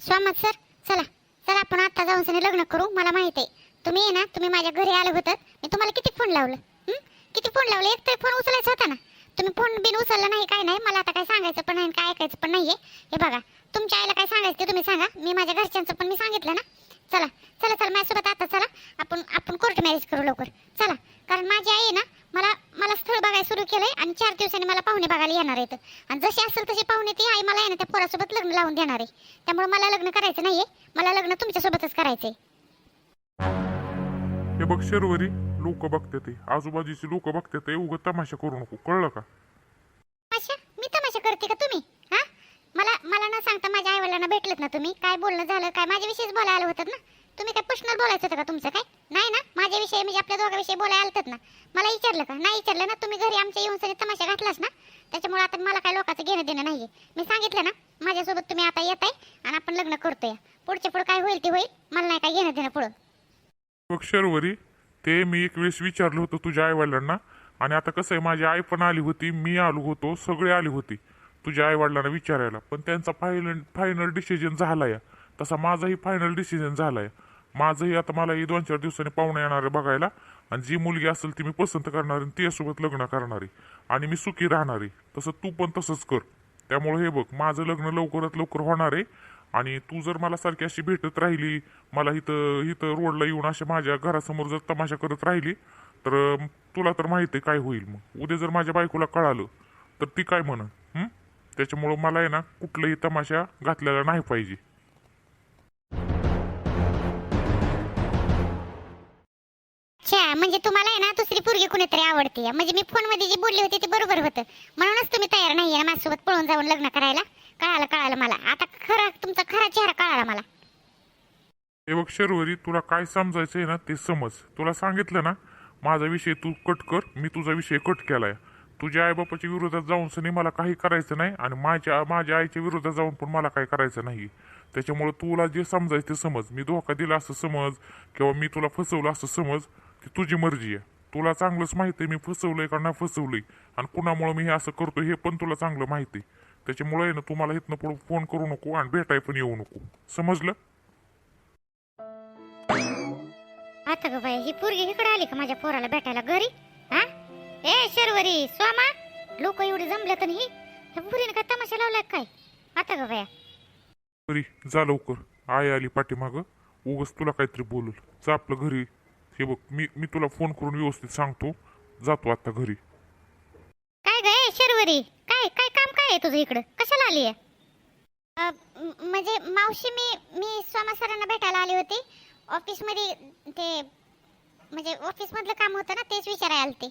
स्वामत sir चला. चला आपण आता जाऊन सनी लग्न करू मला माहीत आहे. तुम्ही आहे ना तुम्ही माझ्या घरी आलं होतात. मी तुम्हाला किती फोन लावलं? हं? किती फोन लावले? एक तरी फोन उचलायचा होता ना. तुम्ही फोन बिन उचलला नाही काय नाही. मला आता काय सांगायचं पण नाही आणि काय ऐकायचं पण नाहीये. हे बघा तुमच्या आईला काय सांगायचं ते तुम्ही सांगा. मी माझ्या घरच्यांचं पण मी सांगितलं ना. चला चला चला माझ्यासोबत आता चला. आपण आपण कोर्ट मॅरेज करू लवकर. चला कारण माझी आई आहे ना मला मला स्थळ बघायला सुरू केलंय आणि चार दिवसांनी मला पाहुणे बघायला येणार आहेत. आणि जशी असेल तशी पाहुणे ती आई मला आहे ना त्या पोरासोबत लग्न लावून देणार आहे. त्यामुळे मला लग्न करायचं नाहीये. मला लग्न तुमच्यासोबतच करायचंय. हे बघ शर्वरी लोक बघतात ते आजूबाजूची लोक बघतात ते उगत तमाशा करू नको. कळलं का? तमाशा? मी तमाशा करते का तुम्ही? मला न सांगता माझ्या आईवडिलांना भेटलेत ना तुम्ही? काय बोलणं झालं काय माझ्याविषयीच बोलायला आलं होतं ना? तुम्ही काय पर्सनल बोलायचं होतं का तुमचं काय? नाही ना? माझ्याविषयी म्हणजे आपल्या दोघांविषयी बोलायला आलतात ना? मला विचारलं का? नाही विचारलं ना? तुम्ही घरी आमच्या येऊन सगळे तमाशा घातलास ना? त्याच्यामुळे आता मला काय लोकांचं घेणं देणं नाहीये. मी सांगितलं ना माझ्यासोबत तुम्ही आता येत आहे आणि आपण लग्न करतोय. पुढच्या पुढे काय होईल ते होईल. मला नाही काय घेणं देणं पुढं. मग शर्वरी ते मी एक वेळेस विचारलं होतं तुझ्या आईवडिलांना. आणि आता कसं आहे माझी आई पण आली होती मी आलो होतो सगळे आली होती. तुझ्या आईवडिलांना विचारायला पण त्यांचा फायनल फायनल डिसिजन आहे तसा माझाही फायनल डिसिजन आहे माझंही आता मला ही दोन चार दिवसांनी पाहुणे येणार आहे बघायला. आणि जी मुलगी असेल ती मी पसंत करणार आणि तिच्यासोबत लग्न करणार आहे. आणि मी सुखी राहणार आहे. तसं तू पण तसंच कर. त्यामुळे हे बघ माझं लग्न लवकरात लवकर होणार आहे. आणि तू जर मला सारखी अशी भेटत राहिली मला इथं इथं रोडला येऊन अशा माझ्या घरासमोर जर तमाशा करत राहिली तर तुला तर माहिती आहे काय होईल मग. उद्या जर माझ्या बायकोला कळालं तर ती काय म्हणन? त्याच्यामुळं मला आहे ना कुठलाही तमाशा घातलेला नाही पाहिजे. अच्छा म्हणजे तुम्हाला आहे ना दुसरी पोरगी कुणीतरी आवडते म्हणजे मी फोनमध्ये जे बोलले होते ते बरोबर होतं. म्हणूनच तुम्ही तयार नाहीये ना माझ्यासोबत पळून जाऊन लग्न करायला. कळालं कळालं मला. आता खरा तुमचा खरा चेहरा कळाला मला. हे बघ शर्वरी तुला काय समजायचंय ना ते समज. तुला सांगितलं ना माझा विषय तू कट कर मी तुझा विषय कट केलाय. तुझ्या आईबापाच्या विरोधात जाऊन सनी मला काही करायचं नाही आणि माझ्या माझ्या आईच्या विरोधात जाऊन पण मला काही करायचं नाही. त्याच्यामुळं तुला जे समजायचं ते समज. मी धोका दिला असं समज किंवा मी तुला फसवलं असं समज ती तुझी मर्जी आहे. तुला चांगलंच माहिती आहे मी फसवलंय का नाही फसवलंय आणि कुणामुळं मी हे असं करतो हे पण तुला चांगलं माहिती आहे. त्याच्यामुळे आहे ना तुम्हाला इथनं पुढे फोन करू नको आणि भेटाय पण येऊ नको. समजलं? आता ग बाई ही पोरगी इकडे आली का माझ्या पोराला भेटायला? घरी? ए शर्वरी स्वामा लोक एवढे जमले तर ही पोरीने काय तमाशा लावलाय काय? आता ग बाया. तरी जा लवकर. आई आली पाठीमाग. उगच तुला काहीतरी बोलल. जा आपलं घरी. हे बघ मी मी तुला फोन करून व्यवस्थित सांगतो. जातो आता घरी. काय ग ए शर्वरी काय काय काम काय आहे तुझं इकडं? कशाला आली आहे? म्हणजे मावशी मी मी सोमा सरांना भेटायला आली होती. ऑफिसमध्ये ते म्हणजे ऑफिसमधलं काम होतं ना तेच विचारायला आलते.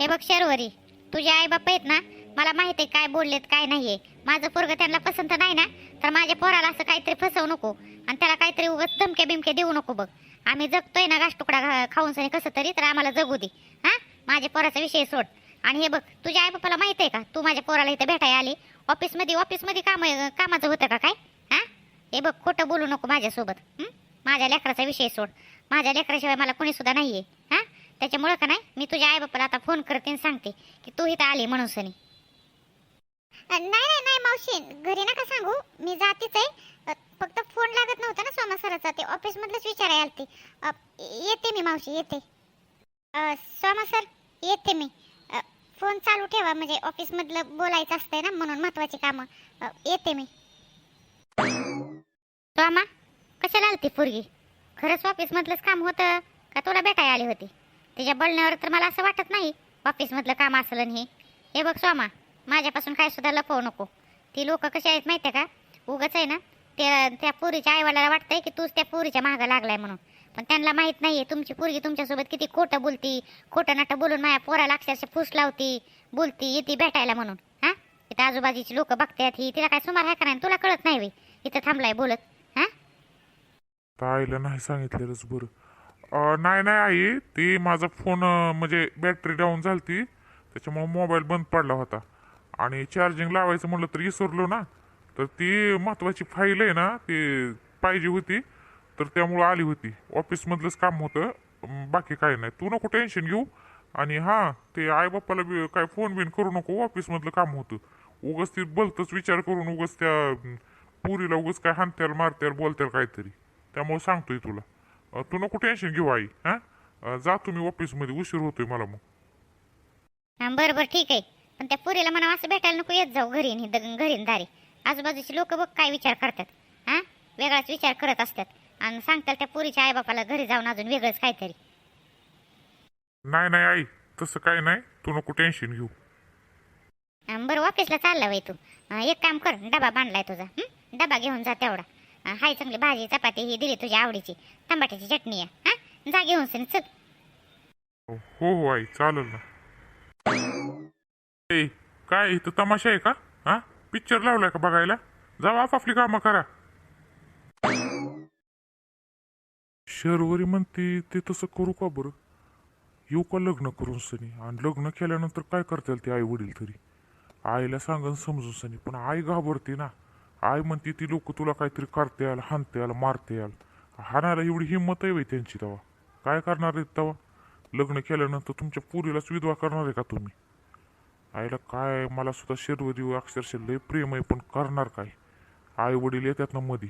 हे बघ शर्वरी तुझे आई बाप आहेत ना मला माहिती आहे काय बोललेत काय नाहीये. माझं पोरग त्यांना पसंत नाही ना तर माझ्या पोराला असं काहीतरी फसवू नको आणि त्याला काहीतरी उगत धमके बिमके देऊ नको बघ. आम्ही जगतोय ना घास तुकडा खाऊन सनी कसं तरी तर आम्हाला जगू दे. हा? माझ्या पोराचा विषय सोड. आणि हे बघ तुझ्या आई बापाला माहिती आहे का? तू माझ्या पोराला इथं भेटायला आली. ऑफिसमध्ये ऑफिसमध्ये काम कामाचं होतं का काय? हा? हे बघ खोटं बोलू नको माझ्यासोबत. माझ्या लेकराचा विषय सोड. माझ्या लेकराशिवाय मला कोणीसुद्धा नाही आहे हा? त्याच्यामुळं का नाही? मी तुझ्या आई बापाला आता फोन करते आणि सांगते की तू इथं आली म्हणून सनी. नाही नाही नाही मावशी. घरी नका सांगू. मी जातीच आहे. फक्त फोन लागत नव्हता ना सोमा सराचा. ते ऑफिस मधलंच विचारायला आलते. येते मी मावशी येते. सोमा सर येते मी. फोन चालू ठेवा. म्हणजे ऑफिस मधलं बोलायचं असतंय ना म्हणून महत्वाची कामं. येते मी. सोमा कशाला आलती पोरगी? खरंच ऑफिस मधलंच काम होतं का तुला भेटायला आली होती? तिच्या बोलण्यावर तर मला असं वाटत नाही. ऑफिसमधलं काम असलं नाही हे. हे बघ सोमा माझ्यापासून काय सुद्धा लपवू नको. ती लोक कशी आहेत माहिती आहे का? उगाच आहे ना त्या त्या पोरीच्या आईवाला वाटतंय की तूच त्या पोरीच्या मागं लागलाय म्हणून. पण त्यांना माहीत नाही आहे तुमची पोरगी तुमच्यासोबत किती खोटं बोलती खोटं नाटं बोलून माझ्या पोराला अक्षरशः फुस लावती बोलती येते भेटायला म्हणून. हां? इथं आजूबाजूची लोक बघतात ही तिला काय सुमार आहे का नाही? तुला कळत नाही बे. इथं थांबलाय बोलत. हां? पाहिलं नाही सांगितलेलंच बरं. नाही नाही आई. ती माझा फोन म्हणजे बॅटरी डाऊन झालती. त्याच्यामुळे मोबाईल बंद पडला होता. आणि चार्जिंग लावायचं म्हटलं तर विसरलो ना. तर ती महत्वाची फाईल आहे ना ती पाहिजे होती. तर त्यामुळं आली होती. ऑफिसमधलंच काम होतं. बाकी काही नाही. तू नको टेन्शन घेऊ. आणि हां ते आईबापाला बी काय फोन बिन करू नको. ऑफिसमधलं काम होतं. उगस ती बोलतच विचार करून उगस त्या पुरीला उगच काय हानत्याल मारत्याल बोलत्याल काहीतरी. त्यामुळं सांगतोय तुला. अं, तू नको टेन्शन घेऊ आई हा? जा तुम्ही ऑफिसमध्ये उशीर होतोय मला मग. हा बरं बरं ठीक आहे. पण त्या पुरीला म्हणा असं भेटायला नको येत जाऊ घरी द- घरी आणि दारी. आजूबाजूची लोक बघ काय विचार करतात हा? वेगळाच विचार करत असतात. आणि सांगतात त्या पुरीच्या आईबापाला घरी जाऊन अजून वेगळंच काहीतरी. नाही नाही आई तसं काय नाही. तू नको टेन्शन घेऊ. अं, बरं ऑफिसला चालला बाई तू. अं, एक काम कर डबा बांधलाय तुझा हं? डबा घेऊन जा तेवढा. हाय चांगली भाजी चपाती ही दिली तुझ्या आवडीची. टमाट्याची चटणी आहे हा? जा घेऊन सनी चल. हो हो आई चालेल ना. ए काय इथं तमाशा आहे का? हा? पिक्चर लावलाय का बघायला? जाऊ आपापली कामं करा. शर्वरी म्हणते ते तसं करू का बरं? येऊ का लग्न करून सनी? आणि लग्न केल्यानंतर काय करतील ते आई वडील तरी? आईला सांगन समजून सनी पण आई घाबरते ना. आई म्हणते ती लोक तुला काहीतरी करते याल हाणते याल मारते याल हाणायला एवढी हिंमत आहे बाई त्यांची तेव्हा. काय करणार आहेत तेव्हा? लग्न केल्यानंतर तुमच्या पुरीलाच विधवा करणार आहे का तुम्ही? आईला काय मला सुद्धा शर्वरी अक्षरशः लय प्रेम आहे पण करणार काय? आई वडील येतात ना मधी.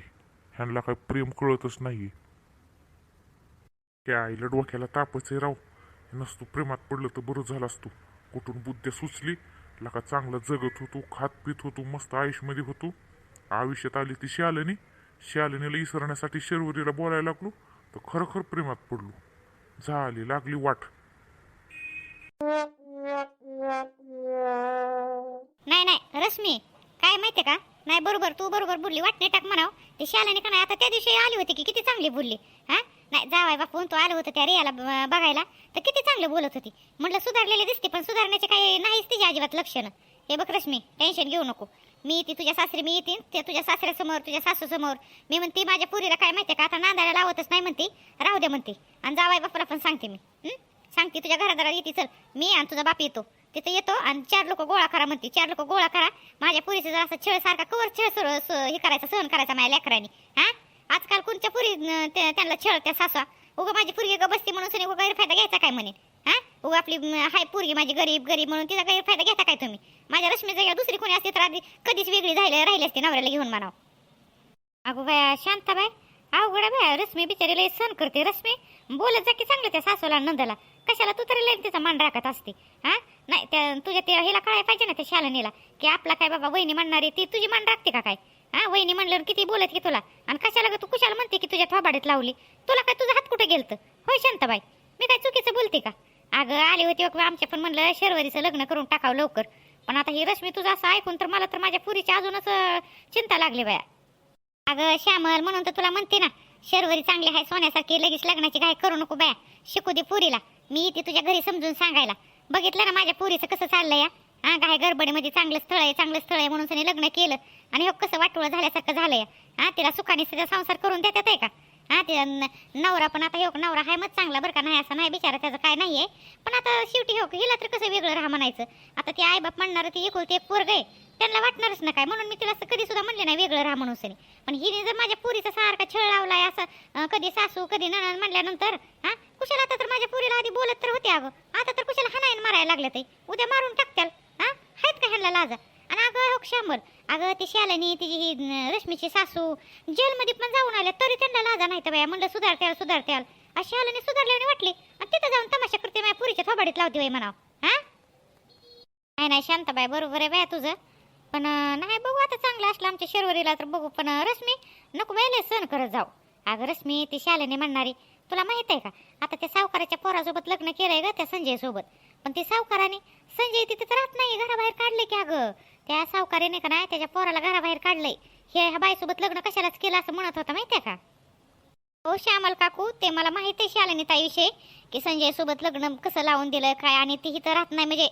ह्यांना काय प्रेम कळतच नाही त्या आईला डोक्याला तापच आहे राव. नसतो प्रेमात पडलं तर बरं झालं असतो. कुठून बुद्ध्या सुचली लका चांगलं जगत होतो खात पित होतो मस्त आयुष्यमध्ये होतो. आयुष्यात आली ती शालिनी. शालिनीला इसरण्यासाठी शर्वरीला बोलायला लागलो. तर खरोखर प्रेमात पडलो. झाली लागली वाट. नाही नाही रश्मी काय माहितीये का? नाही बरोबर तू बरोबर बोलली. वाटणे टाक म्हणाव. ती शालिनी का नाही? आता त्या दिवशी आली होती की किती चांगली बोलली? हा? नाही जावाय बापून तो आलं होतं त्या रियाला बघायला. तर किती चांगलं बोलत होती. म्हटलं सुधारलेली दिसते पण सुधारण्याचे काही नाहीच तिची अजिबात लक्षणं. हे बघ रश्मी टेन्शन घेऊ नको. मी येते तुझ्या सासरी मी येते ते तुझ्या सासऱ्यासमोर तुझ्या सासूसमोर. मी म्हणते माझ्या पुरीला काय माहिती का? आता नांदायला लावतच नाही म्हणते. राहू दे म्हणते. आणि जावाय बापूला पण सांगते मी. हं? सांगते तुझ्या घरादारात येते चल. मी आणि तुझा बाप येतो. तिथं येतो आणि चार लोक गोळा करा म्हणते. चार लोक गोळा करा. माझ्या पुरीचं जर असं छळ सारखा कवर छळ सुरू स- हे करायचा सहन करायचा माझ्या लेकरांनी. हा? आजकाल कोणत्या पुरी त्या- त्यांना छळ त्या सासवा. उगा माझी पुरी ग बसती म्हणून सनी उगा गैरफायदा घ्यायचा काय? म्हणे हा? उगा आपली हाय पोरगी माझी गरीब गरीब म्हणून तिचा गैरफायदा घेता काय तुम्ही? माझ्या रश्मी जागा दुसरी कोणी असते तर आधी कधीच वेगळी झाली राहिली असते नवऱ्याला घेऊन म्हणाव. अगो बाया शांताबाई अवघड आहे बाया. रश्मी बिचारीला हे सहन करते. रश्मी बोलत जा की चांगलं त्या सासूला नंदला. कशाला तू तरी लई तिचा मान राखत असते हा? नाही त्या तुझ्या त्या हिला कळायला पाहिजे ना त्या शालनीला की आपला काय बाबा वहिनी म्हणणारी ती तुझी मान राखते का काय? हा वहिनी म्हणल्यावर किती बोलत की तुला? आणि कशाला तू कुशाला म्हणते की तुझ्या थोबाडीत लावली? तुला काय तुझा हात कुठे गेलत? होय शांताबाई मी काय चुकीचं बोलते का? अगं आली होती बघ आमच्या पण म्हणलं शर्वरीचं लग्न करून टाकावं लवकर. पण आता ही रश्मी तुझं असं ऐकून तर मला तर माझ्या पुरीची अजूनच चिंता लागली बाया. अगं श्यामल म्हणून तर तुला म्हणते ना शर्वरी चांगली आहे सोन्यासारखी लगेच लग्नाची घाय करू नको बाया. शिकू दे पुरीला. मी इथे तुझ्या घरी समजून सांगायला. बघितलं ना माझ्या पुरीचं कसं चाललंय हा? काय गडबडीमध्ये चांगलं स्थळ आहे चांगलं स्थळ आहे म्हणून तिने लग्न केलं. आणि हो कसं वाटोळं झाल्यासारखं झालंय हा? तिला सुखाने तिचा संसार करून देतात आहे का? हा ते न- नवरा पण आता हो नवरा हाय मग चांगला बरं का? नाही असं नाही बिचारा त्याचं काय नाहीये. पण आता शेवटी हो हिला तर कसं वेगळं राहा म्हणायचं? आता ती आई बाप म्हणणार ती एकुलती एक पोरग आहे. त्यांना वाटणारच ना काय? म्हणून मी तिला असं कधी सुद्धा म्हणले नाही वेगळं राहा म्हणून सरी पण हिने जर माझ्या पुरीचा सारखा छळ लावलाय असं कधी सासू कधी नणन म्हणल्यानंतर हा कुशाला आता तर माझ्या पुरीला आधी बोलत तर होते अगं. आता तर कुशाला हाणायन मारायला लागलं ते उद्या मारून टाकत्याल हा? आहेत का ह्यांना लाजा? आणि अगं हो श्यामर अगं ती शालनी तिची ही रश्मीची सासू जेलमध्ये पण जाऊन आल्या तरी त्यांना लाजा नाही तर बाया. म्हणलं सुधारत्याल सुधारत्याल. अशी शालिनी सुधारल्याने वाटली. आणि तिथं जाऊन तमाशा करते माझ्या पुरीच्या थोबाडीत लावते बाई म्हणाव. हा? नाही नाही शांताबाई बरोबर आहे बाया तुझं. पण नाही बघू आता चांगलं असलं आमच्या शर्वरीला तर बघू. पण रश्मी नको बायले सण करत जाऊ. अगं रश्मी ती शालेने म्हणणारी तुला माहीत आहे का? आता त्या सावकाराच्या पोरासोबत लग्न केलंय ग त्या संजय सोबत पण ती सावकाराने संजय तिथे तर राहत नाही घराबाहेर काढले की अगं. त्या सावकारीने का नाही त्याच्या पोराला घराबाहेर काढलंय. हे ह्या बाईसोबत लग्न कशालाच केलं असं म्हणत होता माहितीये का? हो श्यामल काकू ते मला माहिती आहे शालिनी ताईविषयी की संजय सोबत लग्न कसं लावून दिलं काय आणि ती तर राहत नाही म्हणजे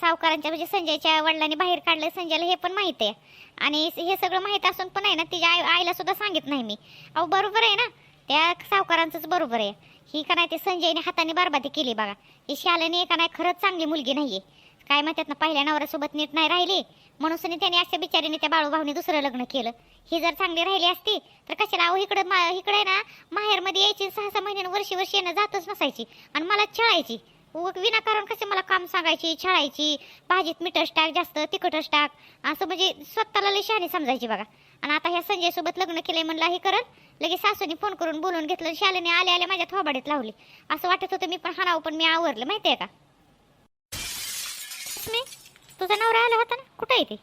सावकारांच्या म्हणजे संजयच्या वडिलांनी बाहेर काढलं संजयला हे पण माहिती आहे. आणि हे सगळं माहीत असून पण आहे ना तिच्या आई आईला सुद्धा सांगित नाही मी. अहो बरोबर आहे ना त्या सावकारांचंच बरोबर आहे. ही का नाही ते संजयने हाताने बरबादी केली बघा. ही शालिनी का नाही खरंच चांगली मुलगी नाही आहे काय म्हणतात ना पहिल्या नवऱ्यासोबत नीट नाही राहिली. म्हणून सनी त्याने अशा बिचारीने त्या बाळूभाऊने दुसरं लग्न केलं. ही जर चांगली राहिली असती तर कशाला अहो इकडे मा- इकडे ना माहेरमध्ये यायची सहा सहा महिन्यानं वर्षी वर्षी येणं जातच नसायची आणि मला छळायची. विनाकारण कसे मला काम सांगायची छळायची. भाजीत मिठच टाक जास्त तिखटच टाक असं म्हणजे स्वतःला लई शहाणी समजायची बघा. आणि आता ह्या संजय सोबत लग्न केलंय म्हणलं हे करल लगेच सासूने फोन करून बोलून घेतलं शालेने आले आले माझ्या थोबाडीत लावली. असं वाटत होतं मी पण हाणावं पण मी आवरलं माहिती आहे का? तुझा नवरा आला होता ना? कुठं आहे ते?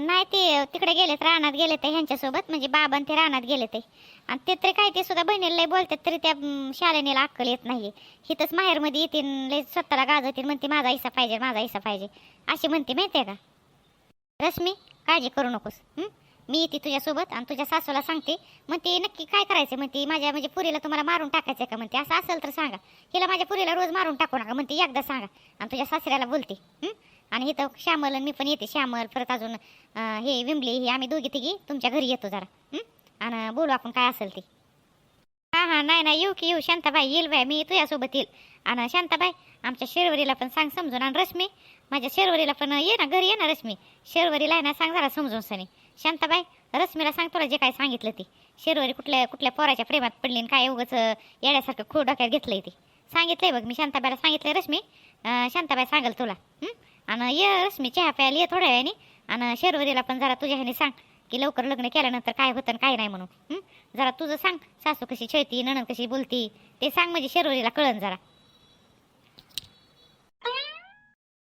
नाही ते तिकडे गेलेत रानात गेले ते ह्यांच्यासोबत. म्हणजे बाबा आणि ते रानात गेले ते. आणि ते तरी काय ते सुद्धा बहिणीला बोलतात तरी त्या शाळेनेला अक्कल येत नाही हिथंच माहेरमध्ये येतील लय स्वतःला गाजवतील म्हणते माझा हिस्सा पाहिजे माझा हिस्सा पाहिजे. अशी म्हणते माहितीये का? रश्मी काळजी करू नकोस मी येते तुझ्यासोबत आणि तुझ्या सासूला सांगते. म्हणते नक्की काय करायचं म्हणते माझ्या म्हणजे पुरीला तुम्हाला मारून टाकायचं का? म्हणते असं असेल तर सांगा. हिला माझ्या पुरीला रोज मारून टाकू नका. म्हणते एकदा सांगा. आणि तुझ्या सासऱ्याला बोलते आणि इथं श्यामल आणि मी पण येते. श्यामल परत अजून हे विमली हे आम्ही दोघी तिघी तुमच्या घरी येतो जरा. आणि बोलू आपण काय असेल ते. हां हां नाही नाही येऊ की येऊ. शांताबाई येईल बाय मी तुझ्यासोबत येईल. आणि शांताबाई आमच्या शेरवरीला पण सांग समजून. आणि रश्मी माझ्या शेरवरीला पण ये ना घरी ये ना रश्मी. शेरवरीला आहे ना सांग जरा समजून सनी. शांताबाई रश्मीला सांग तुला जे काय सांगितलं ते. शेरवरी कुठल्या कुठल्या पोराच्या प्रेमात पडली आणि काय उगाच येण्यासारखं खूळ डोक्यात घेतलंय ते. सांगितलंय बघ मी शांताबाईला सांगितलंय रश्मी. शांताबाई सांगेल तुला. हं? आणि ये रश्मी चहा प्यायला ये थोड्या वेळाने. आणि शर्वरीला पण जरा तुझ्या ह्याने सांग की लवकर लग्न केल्यानंतर काय होतं आणि काय नाही म्हणून. जरा तुझं सांग सासू कशी छळती नणन कशी बोलती ते सांग म्हणजे शर्वरीला कळन जरा.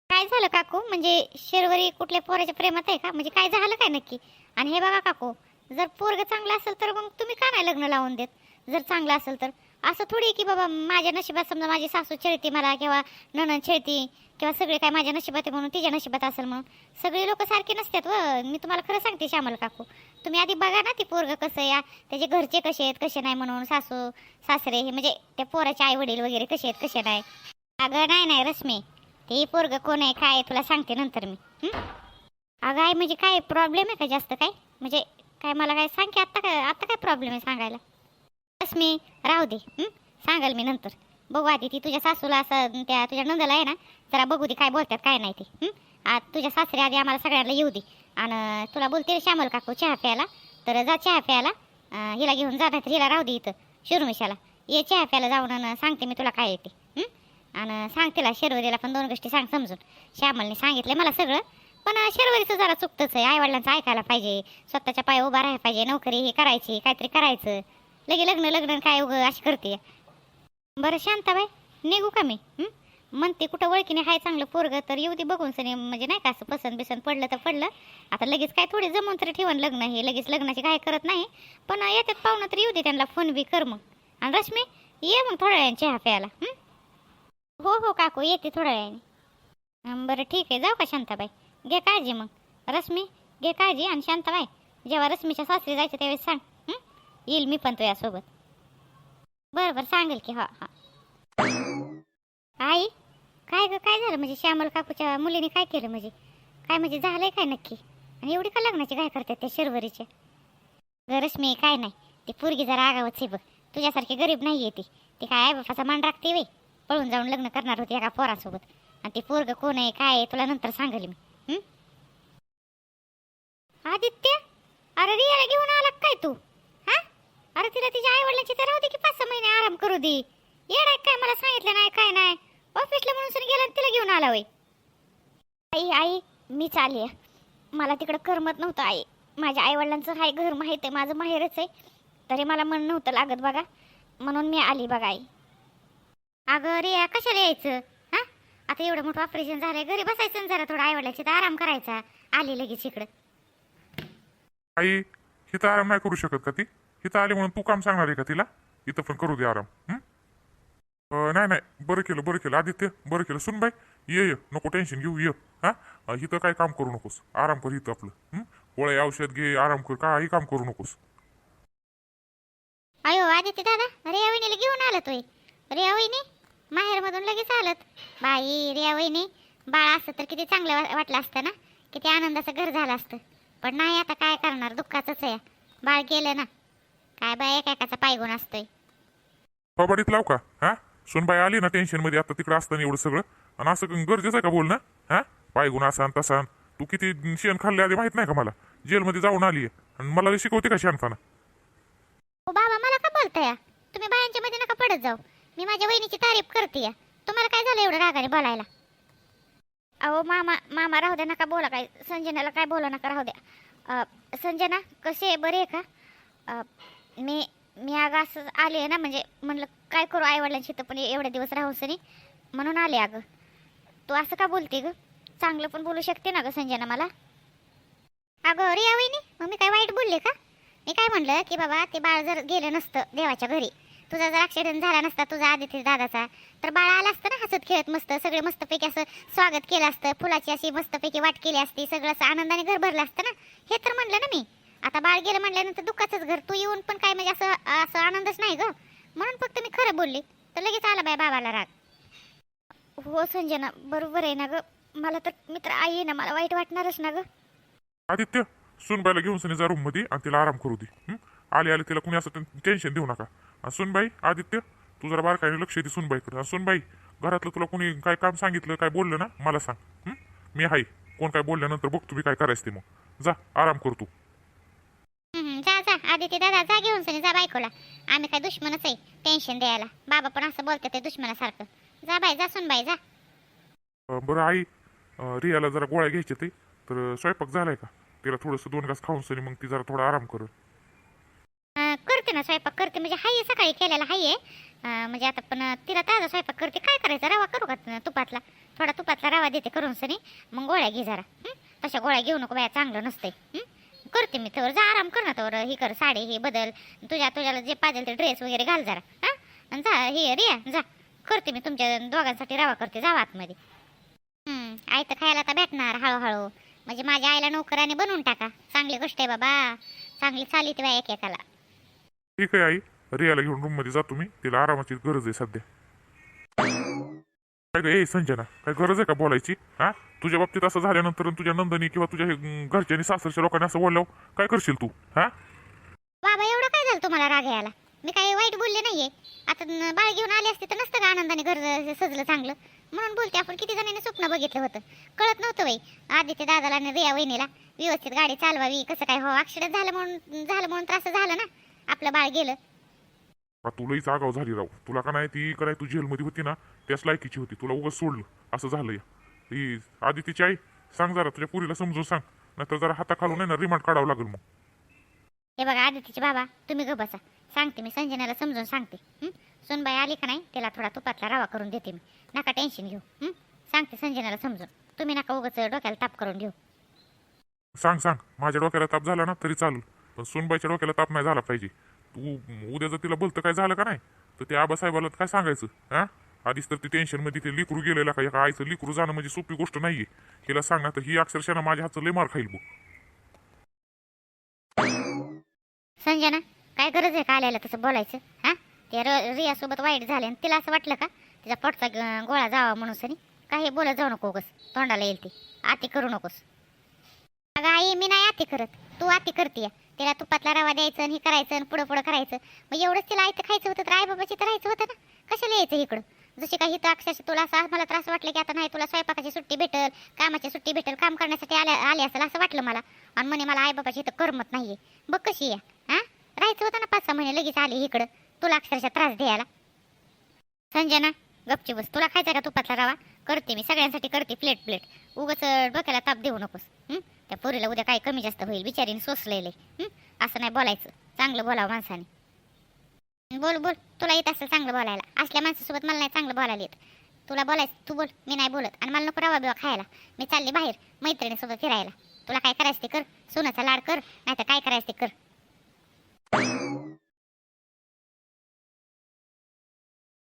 काय झालं काकू? म्हणजे शेरवरी कुठल्या पोराच्या प्रेमात आहे का? म्हणजे काय झालं काय नक्की? आणि हे बघा काकू जर पोरग चांगलं असेल तर मग तुम्ही का नाही लग्न लावून देत? जर चांगलं असेल तर. असं थोडी की बाबा माझ्या नशिबात समजा माझी सासू छेळती मला किंवा ननन छेळती किंवा सगळे काय माझ्या नशिबात आहे म्हणून तिच्या नशिबात असेल म्हणून. सगळे लोक सारखे नसतात व. मी तुम्हाला खरं सांगते श्यामल काकू. तुम्ही आधी बघा ना ती पोरग कसं या त्याचे घरचे कसे आहेत कसे नाही म्हणून. सासू सासरे हे म्हणजे त्या पोराचे आई वडील वगैरे कसे आहेत कसे नाही. अगं नाही नाही रश्मी. ते पोरग कोण आहे काय तुला सांगते नंतर मी. अगं आहे म्हणजे काय प्रॉब्लेम आहे का जास्त काय? म्हणजे काय मला काय सांग की आत्ता काय आत्ता काय प्रॉब्लेम आहे सांगायला? मी राहू दे सांगाल मी नंतर. बघू आधी ती तुझ्या सासूला असं त्या तुझ्या नंदाला आहे ना जरा बघू दे काय बोलतात काय नाही ते आज तुझ्या सासरे आधी आम्हाला सगळ्यांना येऊ दे. आणि तुला बोलते श्यामल काकू चहा प्यायला तर जा चहा प्यायला. हिला घेऊन जा नाहीतर हिला राहू दे इथं शिरमिशाला. ये चहा प्यायला जाऊन आणि सांगते मी तुला काय येते आणि सांग तिला शेरवरीला पण दोन गोष्टी सांग समजून. श्यामलने सांगितले मला सगळं पण शेरवरीचं जरा चुकतंच आहे. आईवडिलांचं ऐकायला पाहिजे स्वतःच्या पाय उभा राहायला पाहिजे नोकरी हे करायची काहीतरी करायचं. लगे लग्न लग्न काय उगं अशी करते. बरं शांताबाई निघू का मी? म्हणते कुठं ओळखीने हाय चांगलं पोरगं तर येऊ दे बघून सनी. म्हणजे नाही का असं पसंत बिसंत पडलं तर पडलं. आता लगेच काय थोडी जमून तरी ठेवण लग्न हे. लगेच लग्नाची काय करत नाही. पण येतात पाहुणं तर येऊ दे त्यांना. फोन बी कर मग. आणि रश्मी ये मग थोड्या वेळाने चहा प्यायला. हो? हो काकू येते थोड्या वेळाने. बरं ठीक आहे. जाऊ का शांताबाई? घे काळजी मग. रश्मी घे काळजी. आणि शांताबाई जेव्हा रश्मीच्या सासरी जायचं त्यावेळेस सांग. येईल मी पण तुझ्यासोबत. बरं बरं सांगेल की हा हा. आई काय ग काय झालं? म्हणजे श्यामल काकूच्या मुलीने काय केलं म्हणजे? काय म्हणजे झालंय काय नक्की? आणि एवढी का लग्नाची काय करतात त्या शर्वरीच्या गरज मी काय नाही. ती पोरगी जरा आगावच आहे बघ. तुझ्यासारखी गरीब नाही आहे ती. ती काय बापाचा मान राखते वे पळून जाऊन लग्न करणार होती एका पोरासोबत. आणि ते पोरग कोण आहे काय आहे तुला नंतर सांगेल मी. आदित्य? अरे रियाला घेऊन आला काय तू? अरे तिला तिच्या आई वडिलांची तर राहू दे की पाच सहा महिने आराम करू दे. येणार काय? मला सांगितलं नाही काय नाही. ऑफिसला म्हणून गेला तिला घेऊन आला वय आई आई मी चालली मला तिकडं करमत नव्हतं आई. माझ्या आई वडिलांचं हाय घर माहीत आहे माझं माहेरच आहे. तरी मला मन नव्हतं लागत बघा. म्हणून मी आली बघा आई. अगं रिया कशाला यायचं? हां? आता एवढं मोठं ऑपरेशन झालंय. घरी बसायचं ना जरा थोडं आई वडिलांची तर आराम करायचा. आली लगेच इकडं. आई इथं आराम नाही करू शकत का ती? इथं आली म्हणून तू काम सांगणार आहे का तिला? इथं पण करू दे आराम. हं? नाही नाही बरं केलं बरं केलं. आदित्य बरं केलं. सुन बाई ये ये. नको टेन्शन घेऊ ये. हा? इथं काय काम करू नकोस. आराम कर इथं आपलं. हं? गोळ्या औषध घे आराम कर. काही काम करू नकोस. अयो आदित्य दादा रिया वहिनीला घेऊन आलं तोय. रिया वहिनी माहेरमधून लगेच आलत. बाई रिया वहिनी बाळ असतं तर किती चांगलं वाटलं असतं ना? किती आनंदाचं घर झालं असतं. पण नाही आता काय करणार? दुःखाचंच आहे. बाळ गेलं ना. काय बाय एकाचा पायगुण असतोय. फबाडीत लाव का? हा? सुनबाई आली ना टेन्शनमध्ये आता तिकडं असताना एवढं सगळं. आणि असं गरजेचं आहे का बोलणं? हा? पायगुण असा तसा तू किती शेण खाल्ले आधी माहीत नाही का मला? जेलमध्ये जाऊन आली आणि मला शिकवते का शेणखाना? ओ बाबा मला का बोलताय? तुम्ही बायांच्या मध्ये नका पडत जाऊ. मी माझ्या वहिनीची तारीफ करते तुम्हाला काय झालं एवढं रागाने बोलायला? अहो मामा मामा राहू द्या नका बोला काय संजनाला काय बोला नका राहू द्या. संजना कसे आहे? बरे आहे का? मी मी अगं असं आले आहे ना म्हणजे म्हणलं काय करू आईवडिलांशी तर पण एवढे दिवस राहून सनी म्हणून आले अगं. तू असं का बोलते ग? चांगलं पण बोलू शकते ना ग संजना मला? अगं अरे वहिनी मग मी काय वाईट बोलले का? मी काय म्हणलं की बाबा ते बाळ जर गेलं नसतं देवाच्या घरी तुझा जर ॲक्सिडेंट झाला नसता तुझा आदित्य दादाचा तर बाळ आला असतं ना हसत खेळत मस्त सगळे मस्तपैकी असं स्वागत केलं असतं फुलाची अशी मस्तपैकी वाट केली असती सगळं असं आनंदाने घर भरलं असतं ना? हे तर म्हणलं ना मी. आता बाळ गेलं म्हणल्यानंतर दुःखाचंच घर तू येऊन पण काय म्हणजे असं असं आनंदच नाही ग. म्हणून फक्त मी खरं बोलले तर लगेच आला बाय बाबाला राग. हो संजना बरोबर आहे ना ग. मला तर मित्र आई आहे ना मला वाईट वाटणारच ना ग. आदित्य सुनबाईला घेऊन सनी जा रूममध्ये आणि तिला आराम करू दे आले आले तिला कुणी असं टेन्शन देऊ नका. आणि सुनबाई आदित्य तू जरा बारकाईने लक्ष दे सुनबाईकडे. सुनबाई घरातलं तुला कुणी काय काम सांगितलं काय बोललं ना मला सांग मी आहे. कोण काय बोलल्यानंतर बघ तुम्ही काय करायचं ते मग. जा आराम कर तू. जा जा आदित्य दादा जा घेऊन सनी जा बायकोला. आम्ही काय दुश्मनच आहे टेन्शन द्यायला. बाबा पण असं बोलते ते दुश्मनासारखं. जा बाय जा सुन बाई जा. बरं आई अं, रियाला जरा गोळ्या घ्यायचे ते. तर स्वयंपाक झालाय का? तिला थोडंसं दोन घास खाऊन सनी मग ती जरा थोडा आराम कर अं, करते ना स्वयंपाक करते. म्हणजे हाय आहे सकाळी केलेला हाय. आहे अं, म्हणजे आता पण तिला ताजा स्वयंपाक करते. काय करायचं? रवा करू का तुपातला? थोडा तुपातला रवा देते करून सनी मग गोळ्या घे जरा. हं? तशा गोळ्या घेऊ नको बाया चांगलं नसतंय. हं? करते मी तर. जा आराम कर ना तर हे कर साडी हे बदल. तुझ्या तुझ्याला जे पाहिजे ते ड्रेस वगैरे घाल जरा. हां? आणि जा हे रिया जा. करते मी तुमच्या दोघांसाठी रवा करते. जा आतमध्ये. हं, आई तर खायला तर भेटणार हळूहळू. म्हणजे माझ्या आईला नोकराने बनवून टाका. चांगली गोष्ट आहे बाबा. चांगली चालीत बाय एकेकाला ठीक आहे आई. रियाला घेऊन रूममध्ये जातो मी तिला आरामाची गरज आहे सध्या. काय ग? ए संजना काय गरज आहे का बोलायची? हा? तुझ्या बाबतीत असं झाल्यानंतर तुझ्या नंदनी किंवा तुझ्या हे, घरच्यांनी सासरच्या लोकांनी असं बोलल्यावर काय करशील तू? हा? बाबा एवढं काय झालं तुम्हाला राग यायला? मी काही वाईट बोलले नाहीये. आता न- बाळ घेऊन आले असते तर नसतं का आनंदाने घर सजलं चांगलं? म्हणून बोलते आपण किती जणांनी स्वप्न बघितलं होतं. कळत नव्हतं बाई आदित्य दादाला आणि रिया वहिनीला. व्यवस्थित गाडी चालवावी कसं काय हो ऍक्सिडेंट झालं म्हणून झालं म्हणून त्रास झालं ना? आपलं बाळ गेलं. का तुलाही आगाव झाली राव. तुला का नाही ती काय तू जेलमध्ये होती ना त्याच लायकीची होती. तुला उगाच सोडलं. असं झालं या ती आदितीची आई सांग जरा तुझ्या पुरीला समजून सांग. नाहीतर जरा हाताखालून आहे ना रिमांड काढावं लागेल मग. हे बघा आदितीचे बाबा तुम्ही ग बसा. सांगते मी संजनाला समजून सांगते. हं? सुनबाई आली का नाही त्याला थोडा तुपातला रवा करून देते मी. नका टेन्शन घेऊ. हं? सांगते संजनाला समजून. तुम्ही नका उगाच डोक्याला ताप करून घेऊ. सांग सांग. माझ्या डोक्याला ताप झाला ना तरी चालेल. पण सुनबाईच्या डोक्याला ताप नाही झाला पाहिजे. तू उद्या जर तिला बोलतं काय झालं का नाही? तर ते आबासाहेबाला काय सांगायचं हा? आधीच तर ती टेन्शनमध्ये ते लिकरू गेलेला का एका आईचं लिकरू जाणं म्हणजे सोपी गोष्ट नाहीये. तिला सांग ना तर ही अक्षरशः माझ्या हातचं लय मार खाईल बघ. संजना काय गरज आहे का आल्याला तसं बोलायचं हा? ते र रियासोबत वाईट झाले आणि तिला असं वाटलं का? तिचा पोटचा ग- गोळा जावा म्हणून सनी. काही बोलत जाऊ नको उगस तोंडाला येईल ते. आती करू नकोस. अगं आई मी नाही आती करत. तू आती करते तिला तुपातला रवा द्यायचं आणि हे करायचं आणि पुढं पुढं करायचं. मग एवढंच तिला आयतं खायचं होतं तर आई बाबाची तर राहायचं होतं ना. कशाला यायचं इकडं? जशी काही तर अक्षरशः तुला असं मला त्रास वाटलं की आता नाही तुला स्वयंपाकाची सुट्टी भेटल कामाची सुट्टी भेटल काम करण्यासाठी आल्या आले असेल असं वाटलं मला. आणि म्हणे मला आई बाबाची इथं करमत नाही आहे बघ कशी या हा? राहायचं होतं ना पाच सहा महिने लगेच आली इकडं. तुला अक्षरशः त्रास द्यायला. संजना गपची बस. तुला खायचा का तुपातला रवा? करते मी सगळ्यांसाठी करते प्लेट प्लेट उगच डोक्याला ताप देऊ नकोस त्या पोरीला उद्या काय कमी जास्त होईल बिचारीने सोसलेले. असं नाही बोलायचं. चांगलं बोलावं माणसाने. बोल बोल. तुला येत असेल चांगलं बोलायला. असल्या माणसासोबत मला नाही चांगलं बोलायला येत. तुला बोलायचं तू बोल. मी नाही बोलत. आणि मला नको रवा बिवा खायला. मी चालले बाहेर मैत्रिणीसोबत फिरायला. तुला काय करायचं ते कर. सोनाचा लाड कर. नाही तर काय करायचं ते कर.